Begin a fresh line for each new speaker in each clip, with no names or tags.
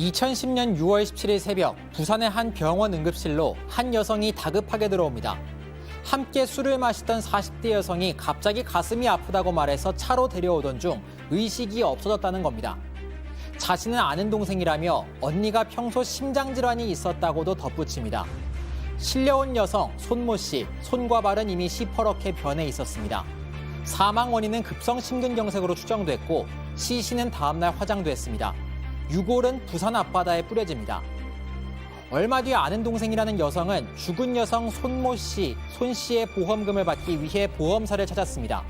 2010년 6월 17일 새벽 부산의 한 병원 응급실로 한 여성이 다급하게 들어옵니다. 함께 술을 마시던 40대 여성이 갑자기 가슴이 아프다고 말해서 차로 데려오던 중 의식이 없어졌다는 겁니다. 자신은 아는 동생이라며 언니가 평소 심장질환이 있었다고도 덧붙입니다. 실려온 여성 손모 씨, 손과 발은 이미 시퍼렇게 변해 있었습니다. 사망 원인은 급성 심근경색으로 추정됐고 시신은 다음날 화장됐습니다. 유골은 부산 앞바다에 뿌려집니다. 얼마 뒤 아는 동생이라는 여성은 죽은 여성 손모 씨, 손 씨의 보험금을 받기 위해 보험사를 찾았습니다.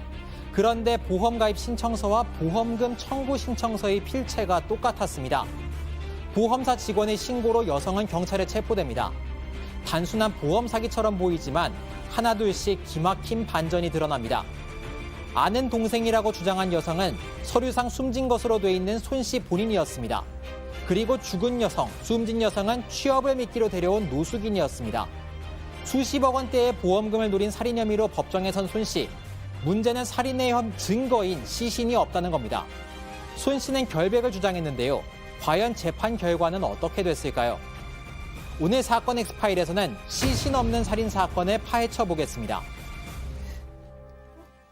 그런데 보험 가입 신청서와 보험금 청구 신청서의 필체가 똑같았습니다. 보험사 직원의 신고로 여성은 경찰에 체포됩니다. 단순한 보험 사기처럼 보이지만 하나둘씩 기막힌 반전이 드러납니다. 아는 동생이라고 주장한 여성은 서류상 숨진 것으로 돼 있는 손 씨 본인이었습니다. 그리고 죽은 여성, 숨진 여성은 취업을 미끼로 데려온 노숙인이었습니다. 수십억 원대의 보험금을 노린 살인 혐의로 법정에 선 손 씨. 문제는 살인의 혐 증거인 시신이 없다는 겁니다. 손 씨는 결백을 주장했는데요. 과연 재판 결과는 어떻게 됐을까요? 오늘 사건 엑스파일에서는 시신 없는 살인 사건을 파헤쳐 보겠습니다.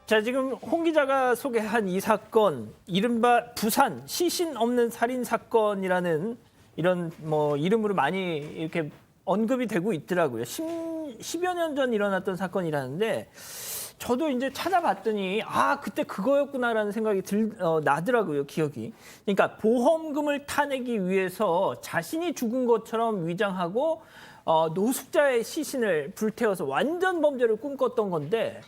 자, 지금 홍 기자가 소개한 이 사건, 이른바 부산 시신 없는 살인 사건이라는 이런 뭐 이름으로 많이 이렇게 언급이 되고 있더라고요. 10, 10 여 년 전 일어났던 사건이라는데 저도 이제 찾아봤더니 아, 그때 그거였구나라는 생각이 들, 어, 나더라고요, 기억이. 그러니까 보험금을 타내기 위해서 자신이 죽은 것처럼 위장하고 어, 노숙자의 시신을 불태워서 완전 범죄를 꿈꿨던 건데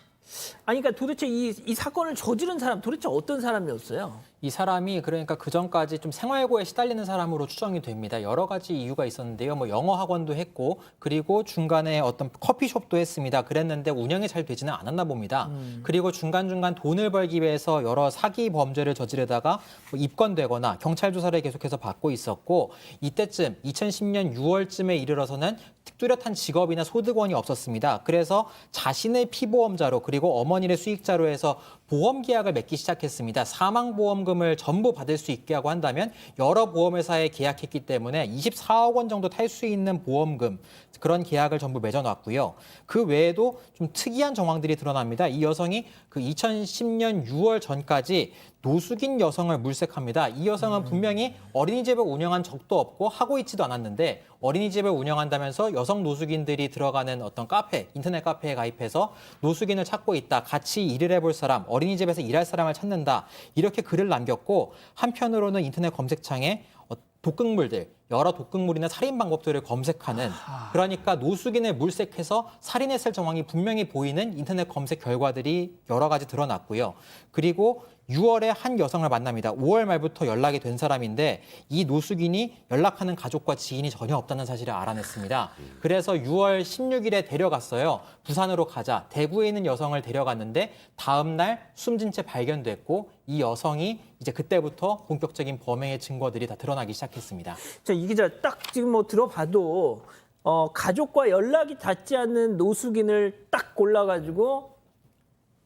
아니 그러니까 도대체 이, 이 사건을 저지른 사람 도대체 어떤 사람이었어요?
이 사람이 그러니까 그 전까지 좀 생활고에 시달리는 사람으로 추정이 됩니다. 여러 가지 이유가 있었는데요. 뭐 영어 학원도 했고 그리고 중간에 어떤 커피숍도 했습니다. 그랬는데 운영이 잘 되지는 않았나 봅니다. 그리고 중간중간 돈을 벌기 위해서 여러 사기 범죄를 저지르다가 뭐 입건되거나 경찰 조사를 계속해서 받고 있었고 이때쯤 2010년 6월쯤에 이르러서는 뚜렷한 직업이나 소득원이 없었습니다. 그래서 자신의 피보험자로 그리고 어머니의 수익자로 해서 보험 계약을 맺기 시작했습니다. 사망 보험금을 전부 받을 수 있게 하고 한다면 여러 보험회사에 계약했기 때문에 24억 원 정도 탈 수 있는 보험금 그런 계약을 전부 맺어놨고요. 그 외에도 좀 특이한 정황들이 드러납니다. 이 여성이 그 2010년 6월 전까지 노숙인 여성을 물색합니다. 이 여성은 분명히 어린이집을 운영한 적도 없고 하고 있지도 않았는데 어린이집을 운영한다면서 여성 노숙인들이 들어가는 어떤 카페, 인터넷 카페에 가입해서 노숙인을 찾고 있다. 같이 일을 해볼 사람, 어린이집에서 일할 사람을 찾는다. 이렇게 글을 남겼고 한편으로는 인터넷 검색창에 어, 독극물들, 여러 독극물이나 살인 방법들을 검색하는 그러니까 노숙인을 물색해서 살인했을 정황이 분명히 보이는 인터넷 검색 결과들이 여러 가지 드러났고요. 그리고 6월에 한 여성을 만납니다. 5월 말부터 연락이 된 사람인데 이 노숙인이 연락하는 가족과 지인이 전혀 없다는 사실을 알아냈습니다. 그래서 6월 16일에 데려갔어요. 부산으로 가자. 대구에 있는 여성을 데려갔는데 다음 날 숨진 채 발견됐고 이 여성이 이제 그때부터 본격적인 범행의 증거들이 다 드러나기 시작했습니다.
자, 이 기자 딱 지금 뭐 들어봐도 어, 가족과 연락이 닿지 않는 노숙인을 딱 골라가지고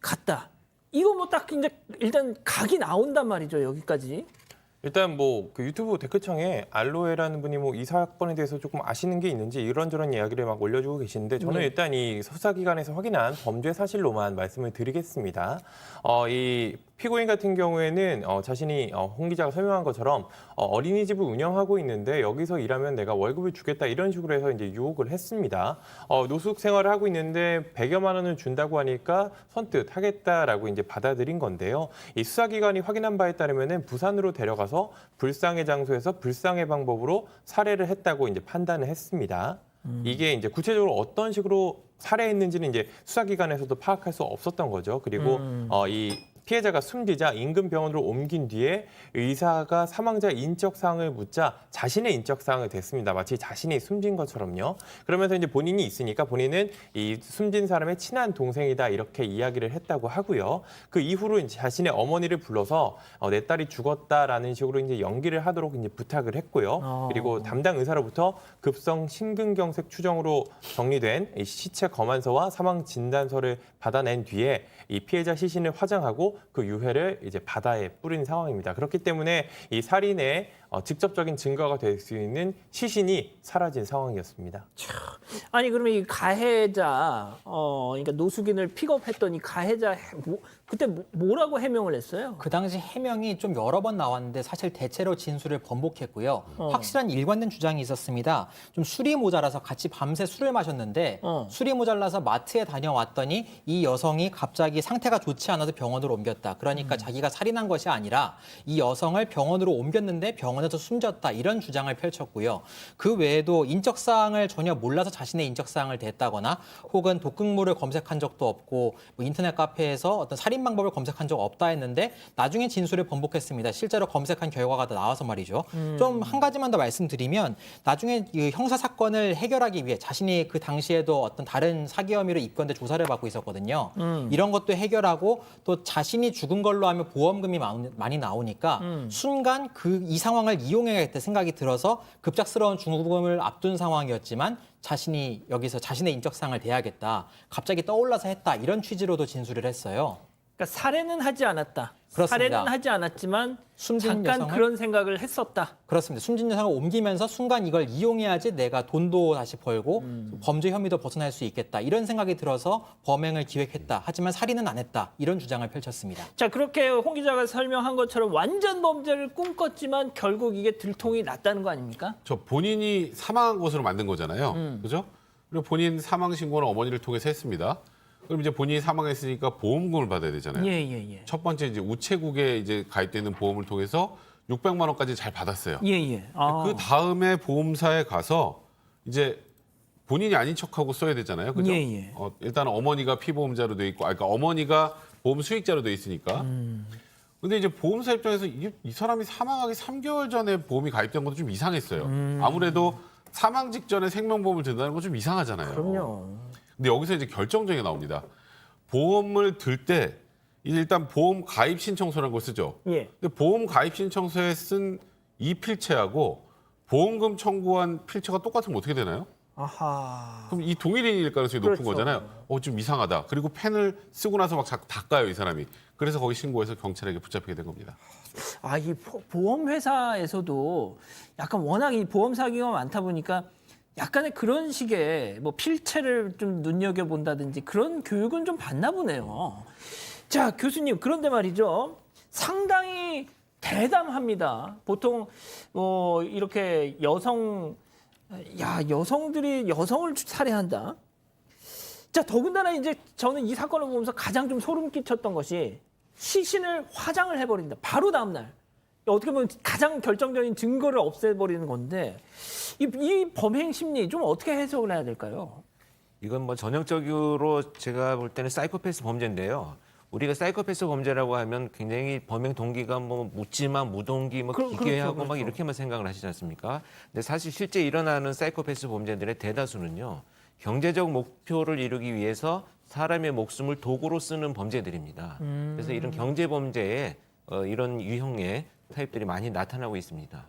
갔다. 이거 뭐 딱 이제 일단 각이 나온단 말이죠 여기까지.
일단 뭐 그 유튜브 댓글창에 알로에라는 분이 뭐 이 사건에 대해서 조금 아시는 게 있는지 이런저런 이야기를 막 올려주고 계시는데 저는
네.
일단 이 수사기관에서 확인한 범죄 사실로만 말씀을 드리겠습니다. 어, 이 피고인 같은 경우에는 어, 자신이 어, 홍 기자가 설명한 것처럼 어, 어린이집을 운영하고 있는데 여기서 일하면 내가 월급을 주겠다 이런 식으로 해서 이제 유혹을 했습니다. 어, 노숙 생활을 하고 있는데 100여만 원을 준다고 하니까 선뜻 하겠다라고 이제 받아들인 건데요. 이 수사기관이 확인한 바에 따르면은 부산으로 데려가서 불상의 장소에서 불상의 방법으로 살해를 했다고 이제 판단을 했습니다. 이게 이제 구체적으로 어떤 식으로 살해했는지는 이제 수사기관에서도 파악할 수 없었던 거죠. 그리고 어, 이 피해자가 숨지자 인근 병원으로 옮긴 뒤에 의사가 사망자 인적 사항을 묻자 자신의 인적 사항을 댔습니다. 마치 자신이 숨진 것처럼요. 그러면서 이제 본인이 있으니까 본인은 이 숨진 사람의 친한 동생이다 이렇게 이야기를 했다고 하고요. 그 이후로 이제 자신의 어머니를 불러서 어, 내 딸이 죽었다라는 식으로 이제 연기를 하도록 이제 부탁을 했고요.
어.
그리고 담당 의사로부터 급성 심근경색 추정으로 정리된 이 시체 검안서와 사망 진단서를 받아낸 뒤에 이 피해자 시신을 화장하고 그 유해를 이제 바다에 뿌린 상황입니다. 그렇기 때문에 이 살인의 어, 직접적인 증거가 될 수 있는 시신이 사라진 상황이었습니다.
아니 그러면 이 가해자 어 그러니까 노숙인을 픽업했더니 가해자 해- 뭐, 그때 뭐, 뭐라고 해명을 했어요?
그 당시 해명이 좀 여러 번 나왔는데 사실 대체로 진술을 번복했고요.
어.
확실한 일관된 주장이 있었습니다. 좀 술이 모자라서 같이 밤새 술을 마셨는데
어.
술이 모자라서 마트에 다녀왔더니 이 여성이 갑자기 상태가 좋지 않아서 병원으로 옮겼다. 그러니까 자기가 살인한 것이 아니라 이 여성을 병원으로 옮겼는데 병원 에서 숨졌다. 이런 주장을 펼쳤고요. 그 외에도 인적 사항을 전혀 몰라서 자신의 인적 사항을 댔다거나 혹은 독극물을 검색한 적도 없고 뭐 인터넷 카페에서 어떤 살인 방법을 검색한 적 없다 했는데 나중에 진술을 번복했습니다. 실제로 검색한 결과가 다 나와서 말이죠. 좀한 가지만 더 말씀드리면 나중에 이 형사 사건을 해결하기 위해 자신이 그 당시에도 어떤 다른 사기 혐의로 입건돼 조사를 받고 있었거든요. 이런 것도 해결하고 또 자신이 죽은 걸로 하면 보험금이 많- 많이 나오니까 순간 그 이 상황을 이용해야겠다 생각이 들어서 급작스러운 죽음을 앞둔 상황이었지만 자신이 여기서 자신의 인적 사항을 대야겠다. 갑자기 떠올라서 했다. 이런 취지로도 진술을 했어요.
그러니까 살해는 하지 않았다.
그렇습니다.
살해는 하지 않았지만
숨진
잠깐
여성을?
그런 생각을 했었다.
그렇습니다. 숨진 여성을 옮기면서 순간 이걸 이용해야지 내가 돈도 다시 벌고 범죄 혐의도 벗어날 수 있겠다. 이런 생각이 들어서 범행을 기획했다. 하지만 살인은 안 했다. 이런 주장을 펼쳤습니다.
자 그렇게 홍 기자가 설명한 것처럼 완전 범죄를 꿈꿨지만 결국 이게 들통이 났다는 거 아닙니까?
저 본인이 사망한 것으로 만든 거잖아요.
음.
그죠? 그리고 본인 사망 신고는 어머니를 통해서 했습니다. 그럼 이제 본인이 사망했으니까 보험금을 받아야 되잖아요.
예 예 예.
첫 번째 이제 우체국에 이제 가입되는 보험을 통해서 600만 원까지 잘 받았어요.
예 예. 아.
그 다음에 보험사에 가서 이제 본인이 아닌 척하고 써야 되잖아요. 그죠?
예, 예.
어, 일단 어머니가 피보험자로 돼 있고, 아, 그러니까 어머니가 보험 수익자로 돼 있으니까.
음.
근데 이제 보험사 입장에서 이, 이 사람이 사망하기 3개월 전에 보험이 가입된 것도 좀 이상했어요.
음.
아무래도 사망 직전에 생명보험을 든다는 건 좀 이상하잖아요.
그럼요.
근데 여기서 이제 결정적인 게 나옵니다. 보험을 들 때 일단 보험 가입 신청서라는 걸 쓰죠.
예.
근데 보험 가입 신청서에 쓴 이 필체하고 보험금 청구한 필체가 똑같으면 어떻게 되나요?
아하.
그럼 이 동일인일 가능성이 높은
그렇죠.
거잖아요. 어, 좀 이상하다. 그리고 펜을 쓰고 나서 막 자꾸 닦아요, 이 사람이. 그래서 거기 신고해서 경찰에게 붙잡히게 된 겁니다.
아, 이 보험 회사에서도 약간 워낙 이 보험 사기가 많다 보니까 약간의 그런 식의 뭐 필체를 좀 눈여겨 본다든지 그런 교육은 좀 받나 보네요. 자, 교수님 그런데 말이죠. 상당히 대담합니다. 보통 뭐 이렇게 여성 야, 여성들이 여성을 살해한다. 자, 더군다나 이제 저는 이 사건을 보면서 가장 좀 소름 끼쳤던 것이 시신을 화장을 해버린다. 바로 다음 날. 어떻게 보면 가장 결정적인 증거를 없애버리는 건데 이, 이 범행 심리 좀 어떻게 해석을 해야 될까요?
이건 뭐 전형적으로 제가 볼 때는 사이코패스 범죄인데요. 우리가 사이코패스 범죄라고 하면 굉장히 범행 동기가 뭐 묻지마, 무동기, 뭐
그러-
기괴하고
그렇죠,
막
그렇죠.
이렇게만 생각을 하시지 않습니까? 근데 사실 실제 일어나는 사이코패스 범죄들의 대다수는요. 경제적 목표를 이루기 위해서 사람의 목숨을 도구로 쓰는 범죄들입니다. 그래서 이런 경제 범죄에 어, 이런 유형의 타입들이 많이 나타나고 있습니다.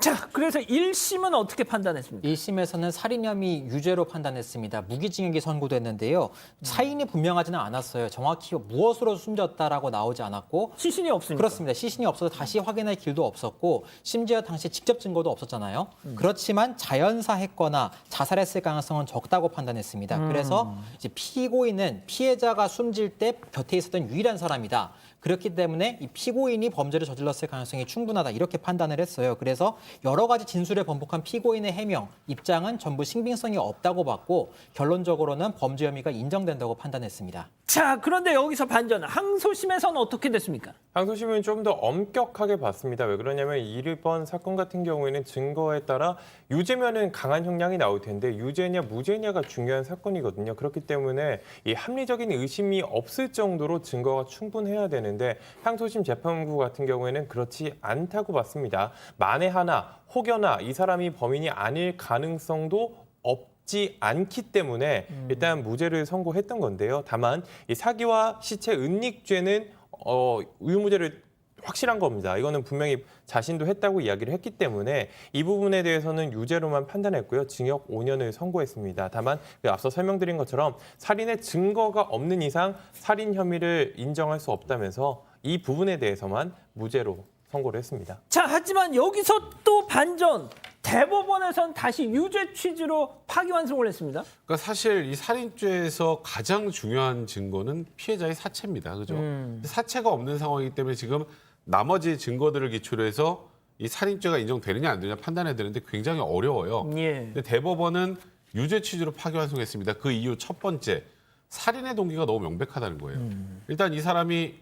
자, 그래서 1심은 어떻게 판단했습니까?
1심에서는 살인 혐의 유죄로 판단했습니다. 무기징역이 선고됐는데요. 차인이 분명하지는 않았어요. 정확히 무엇으로 숨졌다라고 나오지 않았고
시신이 없으니까.
그렇습니다. 시신이 없어서 다시 확인할 길도 없었고 심지어 당시 직접 증거도 없었잖아요. 그렇지만 자연사했거나 자살했을 가능성은 적다고 판단했습니다. 그래서 이제 피고인은 피해자가 숨질 때 곁에 있었던 유일한 사람이다. 그렇기 때문에 이 피고인이 범죄를 저질렀을 가능성이 충분하다 이렇게 판단을 했어요. 그래서 여러 가지 진술에 번복한 피고인의 해명 입장은 전부 신빙성이 없다고 봤고 결론적으로는 범죄 혐의가 인정된다고 판단했습니다.
자, 그런데 여기서 반전. 항소심에서는 어떻게 됐습니까?
항소심은 좀 더 엄격하게 봤습니다. 왜 그러냐면 이번 사건 같은 경우에는 증거에 따라 유죄면은 강한 형량이 나올 텐데 유죄냐 무죄냐가 중요한 사건이거든요. 그렇기 때문에 이 합리적인 의심이 없을 정도로 증거가 충분해야 되는 데 항소심 재판부 같은 경우에는 그렇지 않다고 봤습니다. 만에 하나 혹여나 이 사람이 범인이 아닐 가능성도 없 지 않기 때문에 일단 무죄를 선고했던 건데요. 다만 이 사기와 시체 은닉죄는 어, 의무죄를 확실한 겁니다. 이거는 분명히 자신도 했다고 이야기를 했기 때문에 이 부분에 대해서는 유죄로만 판단했고요. 징역 5년을 선고했습니다. 다만 그 앞서 설명드린 것처럼 살인의 증거가 없는 이상 살인 혐의를 인정할 수 없다면서 이 부분에 대해서만 무죄로 선고를 했습니다.
자, 하지만 여기서 또 반전. 대법원에선 다시 유죄 취지로 파기환송을 했습니다.
그러니까 사실 이 살인죄에서 가장 중요한 증거는 피해자의 사체입니다. 그죠? 사체가 없는 상황이기 때문에 지금 나머지 증거들을 기초로 해서 이 살인죄가 인정되느냐 안 되느냐 판단해야 되는데 굉장히 어려워요.
예.
근데 대법원은 유죄 취지로 파기환송했습니다. 그 이유 첫 번째 살인의 동기가 너무 명백하다는 거예요. 일단 이 사람이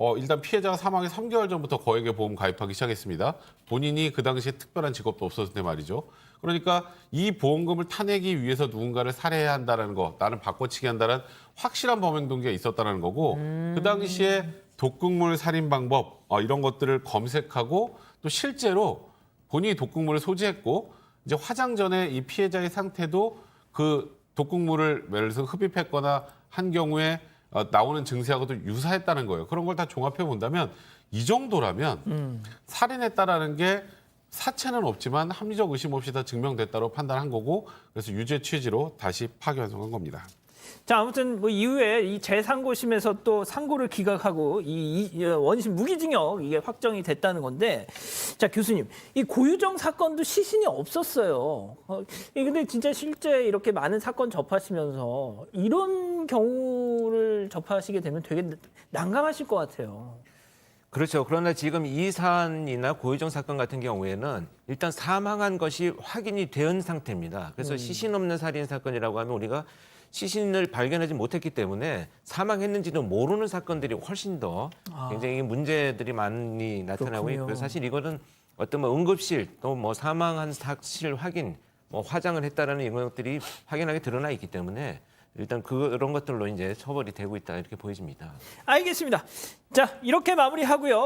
어, 일단 피해자가 사망의 3개월 전부터 거액의 보험 가입하기 시작했습니다. 본인이 그 당시에 특별한 직업도 없었을 때 말이죠. 그러니까 이 보험금을 타내기 위해서 누군가를 살해해야 한다는 거, 나는 바꿔치기 한다는 확실한 범행 동기가 있었다는 거고, 그 당시에 독극물 살인 방법 어, 이런 것들을 검색하고 또 실제로 본인이 독극물을 소지했고 이제 화장 전에 이 피해자의 상태도 그 독극물을 예를 들어서 흡입했거나 한 경우에 어, 나오는 증세하고도 유사했다는 거예요. 그런 걸 다 종합해 본다면 이 정도라면 살인했다라는 게 사체는 없지만 합리적 의심 없이 다 증명됐다고 판단한 거고 그래서 유죄 취지로 다시 파기환송한 겁니다.
자, 아무튼 뭐 이후에 이 재상고심에서 또 상고를 기각하고 이, 이 원심 무기징역 이게 확정이 됐다는 건데, 자 교수님, 이 고유정 사건도 시신이 없었어요. 어, 이 근데 진짜 실제 이렇게 많은 사건 접하시면서 이런 경우를 접하시게 되면 되게 난감하실 것 같아요.
그렇죠. 그러나 지금 이 사안이나 고유정 사건 같은 경우에는 일단 사망한 것이 확인이 된 상태입니다. 그래서 시신 없는 살인 사건이라고 하면 우리가 시신을 발견하지 못했기 때문에 사망했는지는 모르는 사건들이 훨씬 더 굉장히 문제들이 많이 나타나고
그렇군요.
있고요. 사실 이거는 어떤 뭐 응급실 또 뭐 사망한 사실 확인, 뭐 화장을 했다라는 이런 것들이 확연하게 드러나 있기 때문에 일단 그런 것들로 이제 처벌이 되고 있다 이렇게 보여집니다.
알겠습니다. 자, 이렇게 마무리하고요.